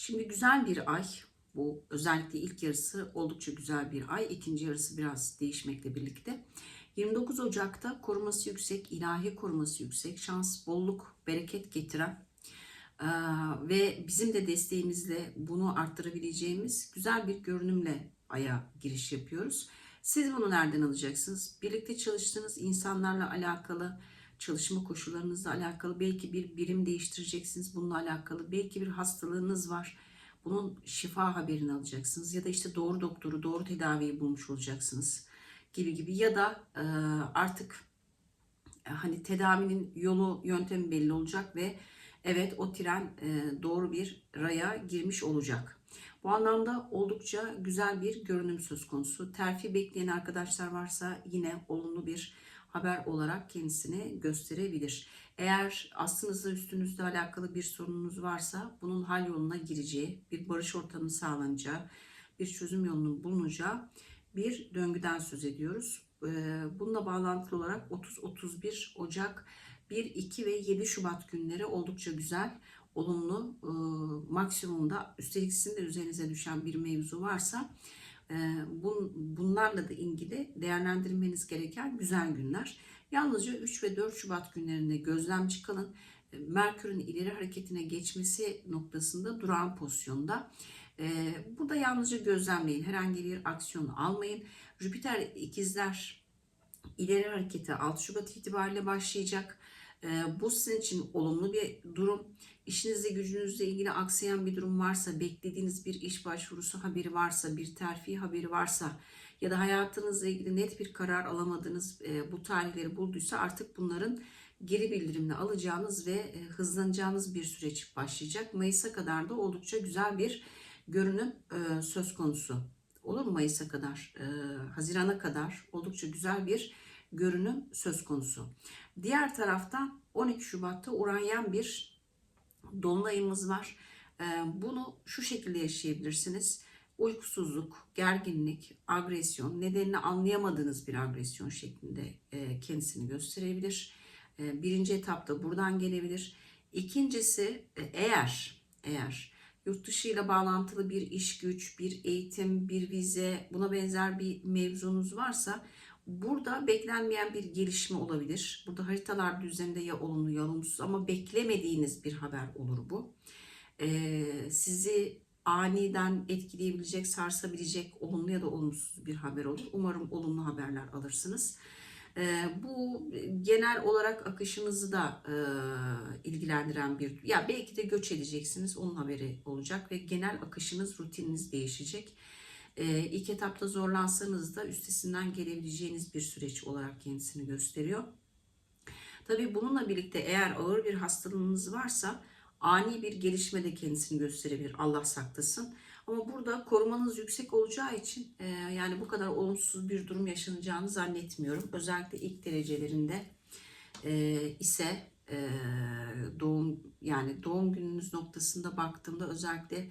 Şimdi güzel bir ay. Bu özellikle ilk yarısı oldukça güzel bir ay. İkinci yarısı biraz değişmekle birlikte. 29 Ocak'ta koruması yüksek, ilahi koruması yüksek, şans, bolluk, bereket getiren eee, ve bizim de desteğimizle bunu arttırabileceğimiz güzel bir görünümle aya giriş yapıyoruz. Siz bunu nereden alacaksınız? Birlikte çalıştığınız insanlarla alakalı, çalışma koşullarınızla alakalı belki bir birim değiştireceksiniz bununla alakalı. Belki bir hastalığınız var. Bunun şifa haberini alacaksınız ya da işte doğru doktoru, doğru tedaviyi bulmuş olacaksınız gibi gibi ya da e, artık e, hani tedavinin yolu, yöntemi belli olacak ve evet o tren e, doğru bir raya girmiş olacak. Bu anlamda oldukça güzel bir görünüm söz konusu. Terfi bekleyen arkadaşlar varsa yine olumlu bir haber olarak kendisini gösterebilir. Eğer aslınızda üstünüzle alakalı bir sorununuz varsa bunun hal yoluna gireceği, bir barış ortamı sağlanacağı, bir çözüm yolunun bulunacağı bir döngüden söz ediyoruz. Ee, Bununla bağlantılı olarak 30-31 Ocak, 1, 2 ve 7 Şubat günleri oldukça güzel, olumlu, e, maksimumda üstelik sizin de üzerinize düşen bir mevzu varsa bunlarla da ilgili değerlendirmeniz gereken güzel günler. Yalnızca 3 ve 4 Şubat günlerinde gözlemci kalın. E, Merkür'ün ileri hareketine geçmesi noktasında durağan pozisyonda. E, burada yalnızca gözlemleyin. Herhangi bir aksiyon almayın. Jüpiter ikizler ileri hareketi 6 Şubat itibariyle başlayacak. E, bu sizin için olumlu bir durum. İşinizle gücünüzle ilgili aksayan bir durum varsa, beklediğiniz bir iş başvurusu haberi varsa, bir terfi haberi varsa ya da hayatınızla ilgili net bir karar alamadığınız e, bu tarihleri bulduysa artık bunların geri bildirimini alacağınız ve e, hızlanacağınız bir süreç başlayacak. Mayıs'a kadar da oldukça güzel bir görünüm e, söz konusu. Olur mu Mayıs'a kadar? Haziran'a kadar oldukça güzel bir görünüm söz konusu. Diğer taraftan 12 Şubat'ta uğrayan bir dolunayımız var. Ee, Bunu şu şekilde yaşayabilirsiniz. Uykusuzluk, gerginlik, agresyon, nedenini anlayamadığınız bir agresyon şeklinde e, kendisini gösterebilir. E, Birinci etapta buradan gelebilir. İkincisi e, eğer eğer yurt dışı ile bağlantılı bir iş güç, bir eğitim, bir vize, buna benzer bir mevzunuz varsa burada beklenmeyen bir gelişme olabilir. Burada haritalar üzerinde ya olumlu ya olumsuz ama beklemediğiniz bir haber olur bu. Ee, sizi aniden etkileyebilecek, sarsabilecek olumlu ya da olumsuz bir haber olur. Umarım olumlu haberler alırsınız. Ee, bu genel olarak akışınızı da e, ilgilendiren bir ya belki de göç edeceksiniz onun haberi olacak ve genel akışınız rutininiz değişecek. Ee, ilk etapta zorlansanız da üstesinden gelebileceğiniz bir süreç olarak kendisini gösteriyor. Tabii bununla birlikte eğer ağır bir hastalığınız varsa ani bir gelişme de kendisini gösterebilir. Allah saklasın. Ama burada korumanız yüksek olacağı için e, yani bu kadar olumsuz bir durum yaşanacağını zannetmiyorum. Özellikle ilk derecelerinde e, ise e, doğum yani doğum gününüz noktasında baktığımda özellikle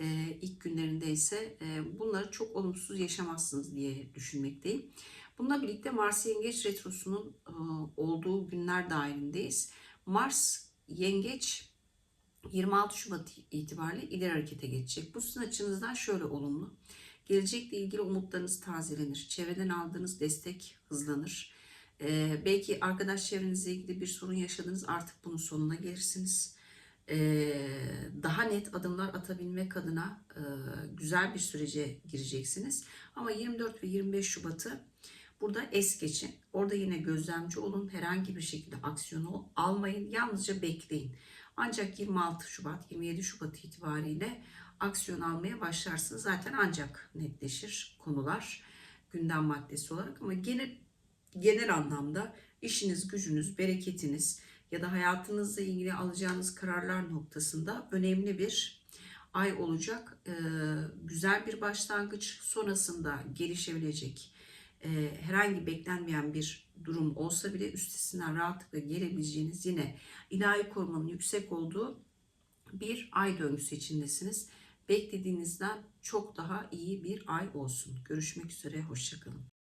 e, ilk günlerinde ise e, bunları çok olumsuz yaşamazsınız diye düşünmekteyim. Bununla birlikte Mars Yengeç Retrosu'nun e, olduğu günler dahilindeyiz. Mars Yengeç 26 Şubat itibariyle ileri harekete geçecek. Bu sizin açınızdan şöyle olumlu. Gelecekle ilgili umutlarınız tazelenir. Çevreden aldığınız destek hızlanır. Ee, belki arkadaş çevrenizle ilgili bir sorun yaşadınız. Artık bunun sonuna gelirsiniz. Daha net adımlar atabilmek adına güzel bir sürece gireceksiniz. Ama 24 ve 25 Şubat'ı burada es geçin. Orada yine gözlemci olun. Herhangi bir şekilde aksiyonu almayın. Yalnızca bekleyin. Ancak 26 Şubat, 27 Şubat itibariyle aksiyon almaya başlarsınız. Zaten ancak netleşir konular gündem maddesi olarak ama genel genel anlamda işiniz, gücünüz, bereketiniz ya da hayatınızla ilgili alacağınız kararlar noktasında önemli bir ay olacak. Ee, güzel bir başlangıç sonrasında gelişebilecek e, herhangi beklenmeyen bir durum olsa bile üstesinden rahatlıkla gelebileceğiniz yine ilahi korumanın yüksek olduğu bir ay döngüsü içindesiniz. Beklediğinizden çok daha iyi bir ay olsun. Görüşmek üzere, hoşçakalın.